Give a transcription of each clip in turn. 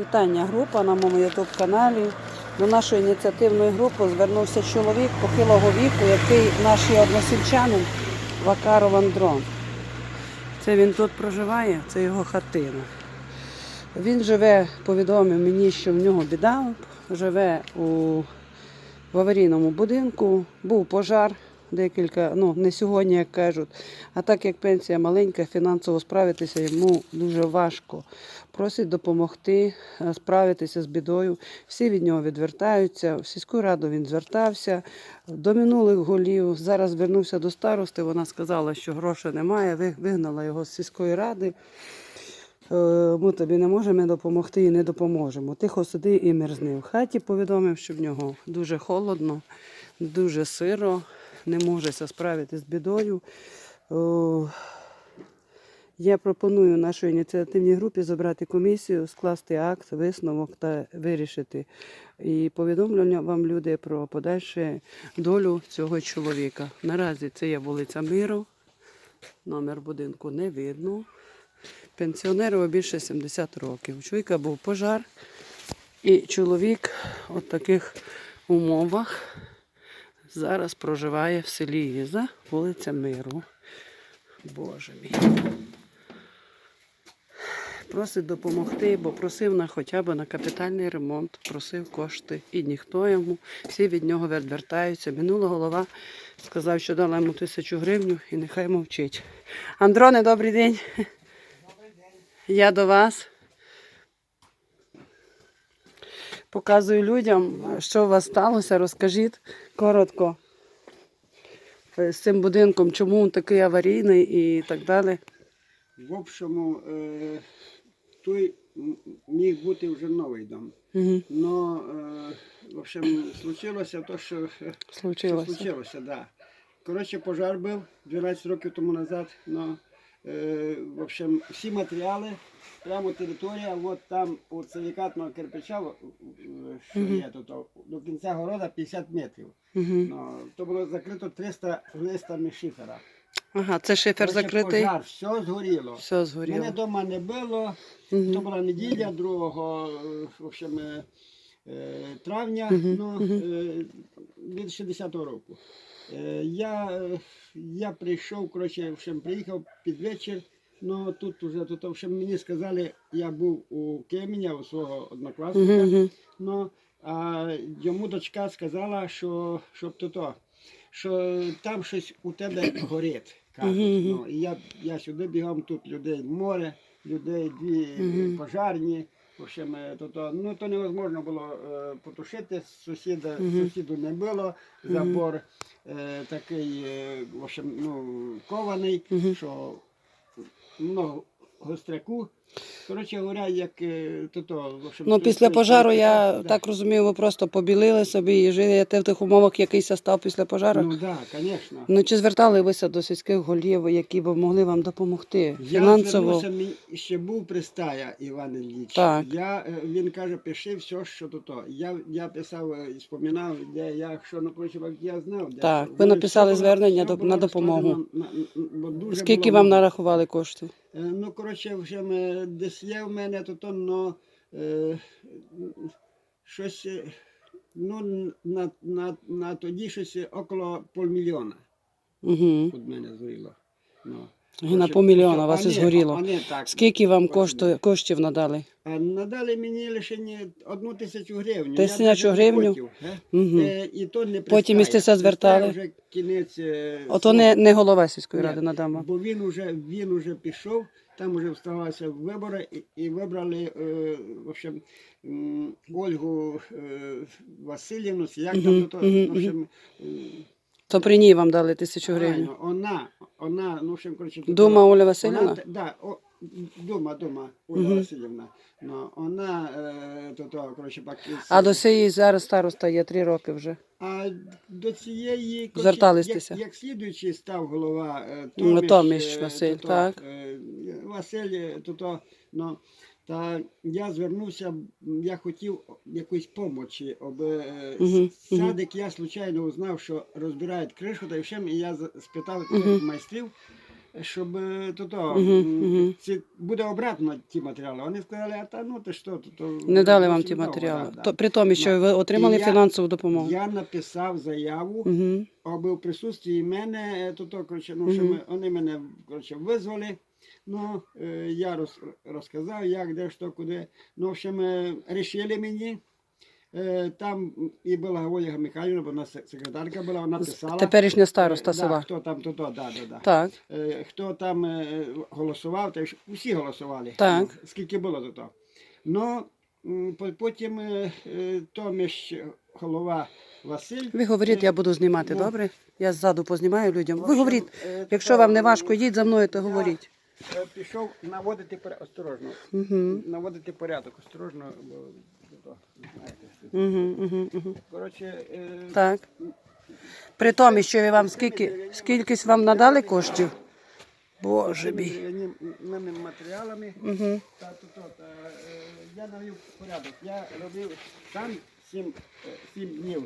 Вітання група на моєму ютуб каналі. До нашої ініціативної групи звернувся чоловік похилого віку, який наш односельчанин Вакаров Андрон. Це він тут проживає, це його хатина. Він живе, повідомив мені, що в нього біда, живе у в аварійному будинку, був пожар декілька, ну не сьогодні, як кажуть. А так як пенсія маленька, фінансово справитися йому дуже важко. Просить допомогти е, справитися з бідою. Всі від нього відвертаються. В сільську раду він звертався до минулих голів. Зараз звернувся до старости. Вона сказала, що грошей немає. Вигнала його з сільської ради. Е, Ми тобі не можемо допомогти і не допоможемо. Тихо сиди і мерзни. В хаті повідомив, що в нього дуже холодно, дуже сиро, не може ся справитися з бідою. Я пропоную нашій ініціативній групі забрати комісію, скласти акт, висновок та вирішити. І повідомлення вам люди про подальшу долю цього чоловіка. Наразі це є вулиця Миру, номер будинку не видно. Пенсіонеру більше 70 років. У чоловіка був пожар, і чоловік у таких умовах зараз проживає в селі Іза, вулиця Миру. Боже мій. Просить допомогти, бо просив на хоча б на капітальний ремонт, просив кошти. І ніхто йому, всі від нього відвертаються. Минула голова сказав, що дала йому тисячу гривень і нехай мовчить. Андроне, добрий день. Я до вас. Показую людям, що у вас сталося. Розкажіть коротко е, з цим будинком, чому він такий аварійний і так далі. В общому, е, той міг бути вже новий дом. Угу. Но, е, в общем, случилося то, що, що Случилося. случилося, да. Коротше, пожар був 12 років тому назад. Но, в общем, всі матеріали, прямо територія, от там у силікатного кирпича, е, що є тут, о, до кінця города 50 метрів. Но, то було закрито 300 листами шифера. Ага, це шифер Коротше, закритий. Пожар, все згоріло. Все Мене вдома не було. То була неділя 2 е, в общем, е, е, травня ну, е, 2010 року. Е, Я, я прийшов, коротше, в общем, приїхав під вечір. Ну тут уже тут, в общем, мені сказали, я був у Кеменя, у свого однокласника. Мгм, мгм. Ну, а йому дочка сказала, що, щоб то, то що там щось у тебе горить. кажуть. Мгм, мгм. Ну, і я, я сюди бігом, тут людей море, людей дві Мгм. пожарні. В общем, е, то, то, ну, то невозможно було е, потушити, сусіда, Мгм. сусіду не було, забор е, такий, е, в общем, ну, кований, Мгм. що много гостряку. Коротше говоря, як е, то, то, общем, Ну, після пожару я да. так розумію, ви просто побілили собі і живете в тих умовах, якийсь став після пожару. Ну так, да, звісно. Ну чи звертали вися до сільських голів, які б могли вам допомогти Я фінансово? звернувся, ще був пристая Іван Ілліч. Так. Я, е, він каже, пиши все, що то то. Я, я писав е, і споминав, де я, що коротше, я знав. Де, Так, ви написали було- звернення до- на допомогу. на- на- бо дуже Скільки було вам нарахували коштів? Е, Ну, коротше, вже ми, десь є в мене то, то но, е, щось, е, ну, на, на, на тоді щось около півмільйона Угу. От мене зріло. Ну. На Коротше, півмільйона вас і згоріло. Скільки вам коштує, коштів надали? Надали мені лише не одну тисячу гривень. Тисячу Я гривню? Угу. Е, і то не Потім пристає. звертали? Вже кінець. е, Ото не, не голова сільської ради надам вам. Бо він уже, він уже пішов, там вже вставалися вибори і, і вибрали е, в общем, Ольгу е, Васильівну, як там то, мгм, в общем, То при ній вам дали тисячу гривень. правильно, вона, вона, ну, в общем, коротше, Дума Оля Васильівна? т- да, о, дома, дома, Оля Мгм. Васильівна. Ну, вона, е, то, то, коротше, пак, А до цієї зараз староста є три роки вже. а до цієї, коротше, Зверталися. як, як слідуючий став голова е, Ну, Томіш, Томіш е, Василь, то, то, так. е, Василь, е, то, то, ну, та я звернувся, я хотів якоїсь помочі, об мгм. садик, я случайно узнав, що розбирають кришу, та й всім, і я спитав тих майстрів, щоб е, то, то м, мгм. буде обратно ті матеріали. Вони сказали, а та ну ти що, то, то Не дали вам ті матеріали. да, да. То, при тому, що ви отримали і я- фінансову допомогу. Я написав заяву, Угу. аби в присутствии мене, е, то, то, коротше, ну, що ми, вони мене коротше, визвали. Ну, е, я роз, розказав, як, де, що, куди. Ну, в общем, е, рішили мені. Е, Там і була Ольга Михайлівна, вона секретарка була, вона писала. Теперішня староста да, села. Хто там, то, то, да, да, да. Так. Хто там голосував, то усі голосували. Так. Скільки було до того. Ну, потім Томіш, голова Василь. Ви говоріть, я буду знімати, Ну. добре? Я ззаду познімаю людям. Ви говоріть, якщо вам не важко, йдіть за мною, то говоріть. Е, Пішов наводити порядок. Осторожно. Наводити порядок, осторожно, бо то, знаєте. Угу, угу, угу. Коротше, е, Так. При тому, що ви вам скільки, скількись вам надали коштів? Боже мій. цими мене матеріалами. Угу. Та, то, то, та, е, я навів порядок. Я робив сам сім, е, сім днів.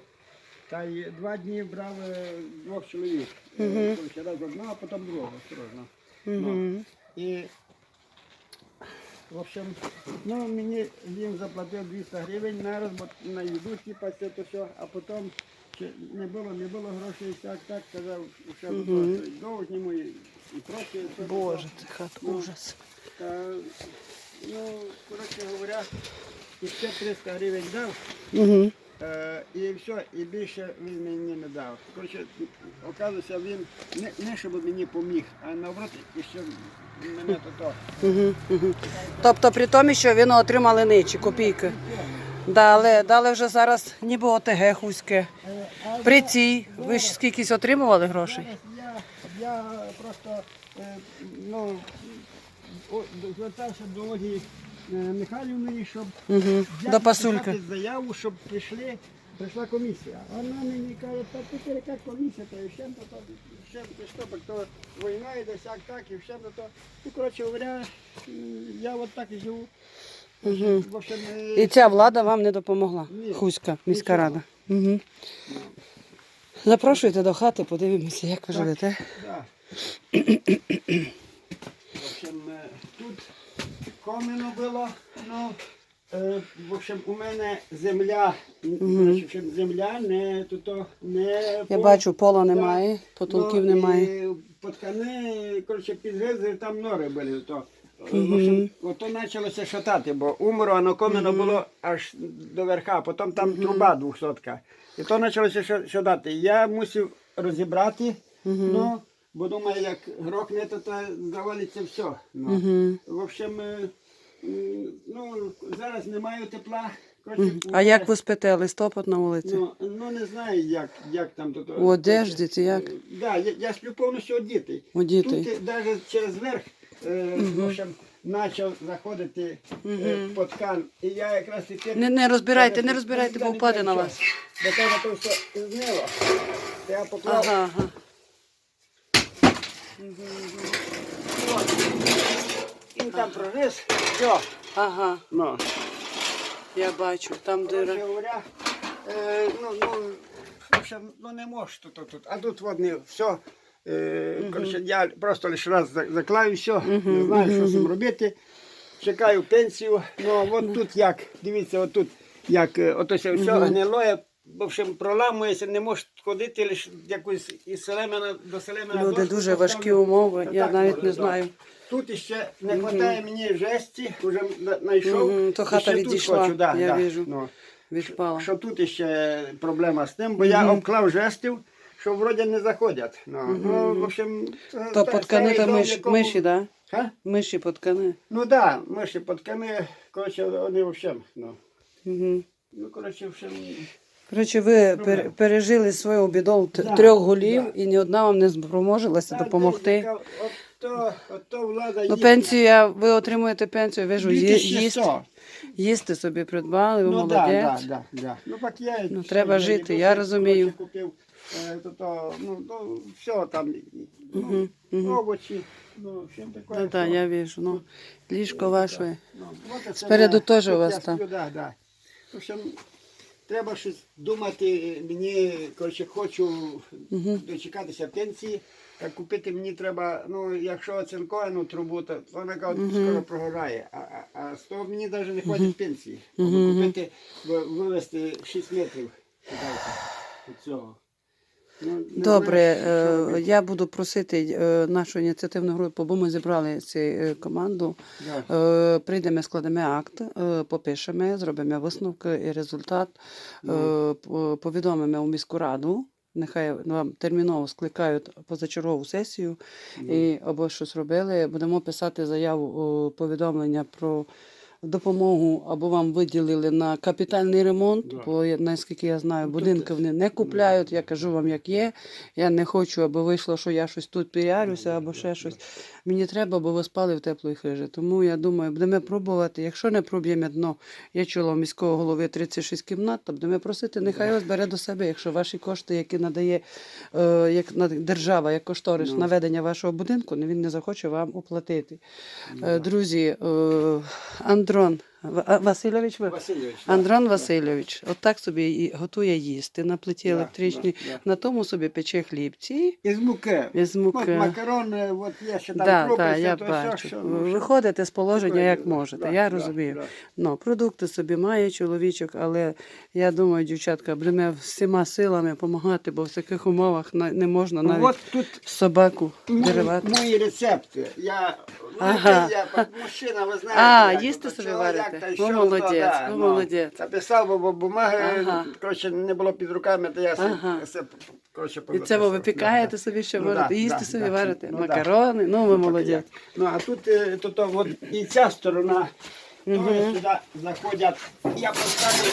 Та й два дні брав е, двох чоловік. Е, коротше, Раз одного, а потім другого, осторожно. Угу. І, в общем, ну, мені він заплатив 200 гривень на, розбо- на їду, типа це то все, а потім не було, не було грошей, так, так, казав, що Мгм. довго зніму і, і прочее. Боже, це хат Ну, ужас. Та, ну, коротше говоря, ще 300 гривень дав, Угу. Е, і все, і більше він мені не дав. Коротше, оказується, він не, не щоб мені поміг, а наоборот, і ще мене то то. Угу. Угу. Тобто при тому, що ви не отримали ничі, копійки. Дали, дали вже зараз ніби ОТГ хуське. При цій ви ж скількись отримували грошей? я, я просто е, ну, о- звертався до Ольги е, Михайлівної, щоб Угу. До пасульки. заяву, щоб прийшли, прийшла комісія. Вона мені каже, та тепер яка комісія, то ще то, то, ще то, що, то війна йде, сяк так, і ще то. Ну, коротше говоря, я от так і живу. Угу. В общем, е, І ця влада вам не допомогла. Ні. Хуська, міська Нічого. рада. Угу. Запрошуйте до хати, подивимося, як ви Так. живете. Да. В общем, е, тут коміно було, ну, е, в общем, у мене земля, в общем, земля не, то, не Я пол- бачу, пола Да. немає, потолків Ну, немає. Поткани, коротше, підгризли, там нори були. То. В общем, ото почалося шатати, бо умерло, воно коміно було аж до верха, потім там труба двохсотка. І то почалося ша- шатати. Я мусив розібрати, ну, бо думаю, як грохне, то, то завалиться все. Ну. Угу. В общем, е, м, ну, зараз немає тепла. Коротше, А як ви спите? Листопад на вулиці? Ну, ну не знаю, як, як там тут. У одежді чи як? Да, я, я сплю повністю одітий. Одітий. Тут навіть через верх е, в общем, почав заходити е, по ткан. І я якраз і те- Не, не розбирайте, не розбирайте, бо впаде на вас. що. Бо там то все знило. Я поклав. Ага, ага. І там прорис. Все. Ага, Ну. я бачу, там Коротше дира. говоря, е, ну, ну, в общем, ну не можеш тут, тут, тут. А тут водне все. Е, коротше, я просто лише раз за- заклаю все, не знаю, що з цим робити. Чекаю пенсію. Ну, от тут як, дивіться, от тут як, е, ото все, все гнилоє, в общем, проламується, не можеш ходити, лише якусь із селемена до селемена. Люди дошку дуже важкі умови, я так навіть не так. знаю. Тут ще не вистачає мені жесті, вже знайшов. Мгм, то хата тут відійшла, хочу, да, я да, вижу. ну. Відпала. Що тут ще проблема з тим, бо я обклав жестів, що вроді не заходять. Ну, ну в общем, То поткани та миш, якому- миші, да? Га? Миші поткани. Ну так, да, миші поткани, коротше, вони взагалі. Ну, Угу. ну коротше, в общем, Коротше, ви пер- пережили свою біду т- Да, трьох голів да. і ні одна вам не спроможилася допомогти. влада Ну, їхня. пенсію я, ви отримуєте пенсію, ви ж ї- 2600. їсти, їсти собі придбали, ви Ну молодець. так, так, так. Ну, так я, Ну, треба я жити, я розумію. Купив, е, то, то, ну, ну, все там, ну, Мгм, мгм. овочі, ну, все таке. Да, да, все. я вижу. Ну, ліжко ваше. Ну, вот это Спереду да, теж у вас там. Да, да. В общем, треба щось думати. Мені коротше, хочу дочекатися пенсії. Так купити мені треба, ну якщо оцінковану трубу, то вона каже, скоро прогорає. А, а, а з того мені навіть не хватить пенсії. Купити, вивезти 6 метрів від цього. Ну, Добре, е, я буду просити е, нашу ініціативну групу, бо ми зібрали цю е, команду. Прийдемо, складемо акт, попишемо, зробимо висновки і результат, повідомимо у міську раду. Нехай вам терміново скликають позачергову сесію і або щось робили. Будемо писати заяву повідомлення про допомогу, або вам виділили на капітальний ремонт. Да. Бо наскільки я знаю, Ну, будинки вони не купляють. Я кажу вам, як є. Я не хочу, аби вийшло, що я щось тут піарюся, або ще щось. Мені треба, бо ви спали в теплої хижі. Тому я думаю, будемо пробувати. Якщо не проб'ємо дно, я чула у міського голови 36 кімнат, то будемо просити, нехай вас бере до себе, якщо ваші кошти, які надає е, як держава, як кошторис Ну. на ведення вашого будинку, не- він не захоче вам оплатити. Ну, Е, друзі, е, Андрон Васильович, ви? Васильович. да. Андрон Да. Васильович, отак собі і готує їсти на плиті Да, електричній, да, да. на тому собі пече хлібці Із муки. із От муки. макарони, от є ще там Да, крупи, да, я то, бачу. ну, що. Виходите з положення, як можете. Да, я да, розумію. да. Ну, продукти собі має чоловічок, але я думаю, дівчатка, будемо всіма силами допомагати, бо в таких умовах не можна навіть От тут собаку деривати. мої рецепти. Я, Ага. я мужчина, ви знаєте. А, як їсти собі чоловік варите? та й що, молодець, да, ви ну, молодець. Записав, бо- бо бумаги, Ага. коротше, не було під руками, то я Ага. все, коротше, І це ви позаписав. випікаєте собі, що Ну, можете да, їсти да, собі да. варите. Ну, да. Макарони, ну ви Ну, молодець. Ну, а тут е, то, то, от, і ця сторона, то сюди заходять. Я поставлю.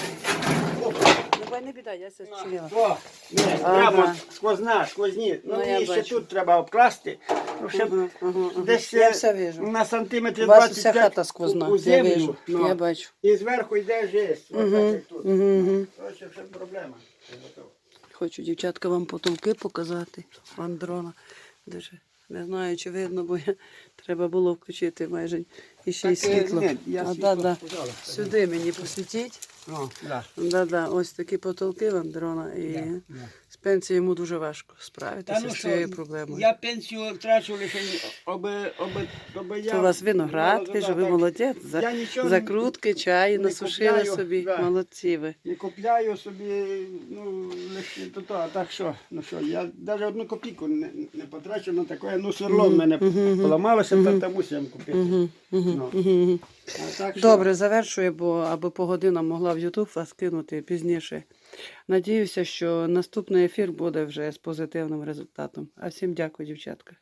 Ну, не біда, я все О, ні, Ага. прямо сквозна, сквозні. Ну, Ну, я ще бачу. тут треба обкласти. Ну, ще Ага, ага, ага. десь Я е, все вижу. на сантиметрів У вас 25 вся хата сквозна, у, у я землю. вижу, ну, я бачу. І зверху йде жесть. Як тут. мгм, мгм. Коротше, все проблема. Хочу, дівчатка, вам потолки показати. Андрона. Дуже не знаю, чи видно, бо я... треба було включити майже і ще й Так, е, світло. ні, я а, світло, да, да. Сюди мені посвітіть. О, да. Да, да, ось такі потолки в Андрона. І Да, да. З пенсією йому дуже важко Та справитися ну з що, цією проблемою. Я пенсію втрачу лише аби, аби, аби я... То у вас виноград, Ну, ви так. молодець. За, нічого закрутки, чай не насушили купляю, собі. да. Молодці ви. Не купляю собі, ну, лише то, то, а так що, ну що, я навіть одну копійку не, не потрачу на таке, ну, сверло в мене поламалося, то, то мусив купити. Ну, Мгм. а так що- Добре, завершую, бо аби по годинам могла в Ютуб вас кинути пізніше. Надіюся, що наступний ефір буде вже з позитивним результатом. А всім дякую, дівчатка.